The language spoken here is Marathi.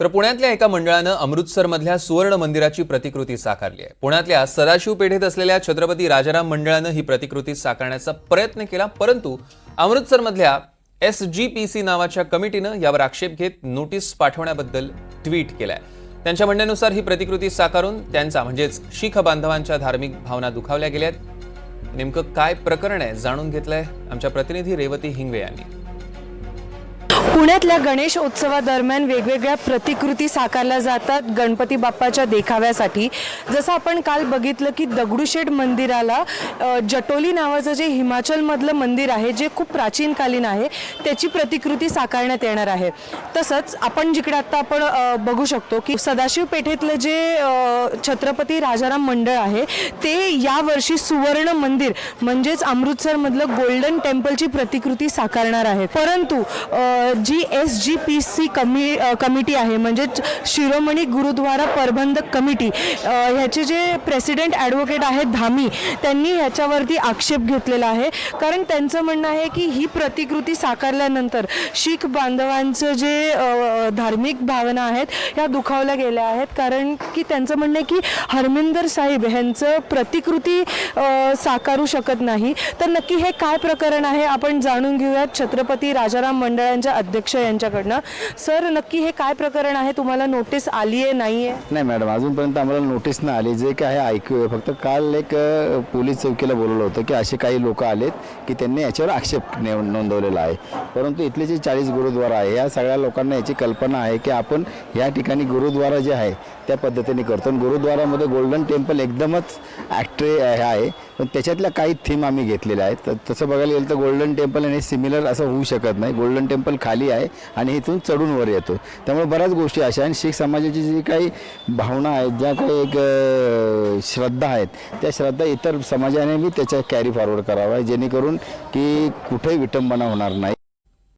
तर पुण्यातल्या एका मंडळानं अमृतसरमधल्या सुवर्ण मंदिराची प्रतिकृती साकारली आहे. पुण्यातल्या सदाशिव पेठेत असलेल्या छत्रपती राजाराम मंडळानं ही प्रतिकृती साकारण्याचा प्रयत्न केला परंतु अमृतसरमधल्या एस जी पी सी नावाच्या कमिटीनं यावर आक्षेप घेत नोटीस पाठवण्याबद्दल ट्विट केलाय. त्यांच्या म्हणण्यानुसार ही प्रतिकृती साकारून त्यांचा म्हणजेच शीख बांधवांच्या धार्मिक भावना दुखावल्या गेल्यात. नेमकं काय प्रकरण आहे जाणून घेतलंय आमच्या प्रतिनिधी रेवती हिंगवे यांनी. पुण्यातल्या गणेश उत्सवादरम्यान वेगवेगळ्या प्रतिकृती साकारल्या जातात गणपती बाप्पाच्या देखाव्यासाठी. जसं आपण काल बघितलं की दगडूशेठ मंदिराला जटोली नावाचं जे हिमाचलमधलं मंदिर आहे जे खूप प्राचीनकालीन आहे त्याची प्रतिकृती साकारण्यात येणार आहे. तसंच आपण जिकडे आत्ता आपण बघू शकतो की सदाशिव पेठेतलं जे छत्रपती राजाराम मंडळ आहे ते यावर्षी सुवर्ण मंदिर म्हणजेच अमृतसरमधलं गोल्डन टेम्पलची प्रतिकृती साकारणार आहे परंतु G S G P C कमी कमिटी आहे म्हणजेच शिरोमणी गुरुद्वारा प्रबंधक कमिटी ह्याचे जे प्रेसिडेंट ॲडव्होकेट आहेत धामी त्यांनी ह्याच्यावरती आक्षेप घेतलेला आहे. कारण त्यांचं म्हणणं आहे की ही प्रतिकृती साकारल्यानंतर शीख बांधवांचं जे धार्मिक भावना आहेत ह्या दुखावल्या गेल्या आहेत. कारण की त्यांचं म्हणणं आहे की हरमिंदर साहिब ह्यांचं प्रतिकृती साकारू शकत नाही. तर नक्की हे काय प्रकरण आहे आपण जाणून घेऊयात. छत्रपती राजाराम मंडळांच्या अध्यक्ष यांच्याकडनं. सर नक्की हे काय प्रकरण आहे? तुम्हाला नोटीस आली आहे नाही आहे नाही मॅडम अजूनपर्यंत आम्हाला नोटीस नाही आली. जे काय आहे ऐकू फक्त काल एक पोलीस चौकीला बोलवलं होतं की असे काही लोक आलेत की त्यांनी याच्यावर आक्षेप ने- नोंदवलेला आहे. परंतु इथले जे चाळीस गुरुद्वारा आहे या सगळ्या लोकांना याची कल्पना आहे की आपण या ठिकाणी गुरुद्वारा जे आहे त्या पद्धतीने करतो. आणि गुरुद्वारामध्ये गोल्डन टेम्पल एकदमच ॲक्ट्रे हे आहे. पण त्याच्यातल्या काही थीम आम्ही घेतलेल्या आहेत. तर तसं बघायला गेलं तर गोल्डन टेम्पल आणि सिमिलर असं होऊ शकत नाही. गोल्डन टेम्पल खाली आहे आणि इथून चढून वर येतो. त्यामुळे बऱ्याच गोष्टी अशा आणि शीख समाजाची जी काही भावना आहेत ज्या काही एक श्रद्धा आहेत त्या श्रद्धा इतर समाजाने बी त्याच्या कॅरी फॉरवर्ड करावा जेणेकरून की कुठेही विटंबना होणार नाही.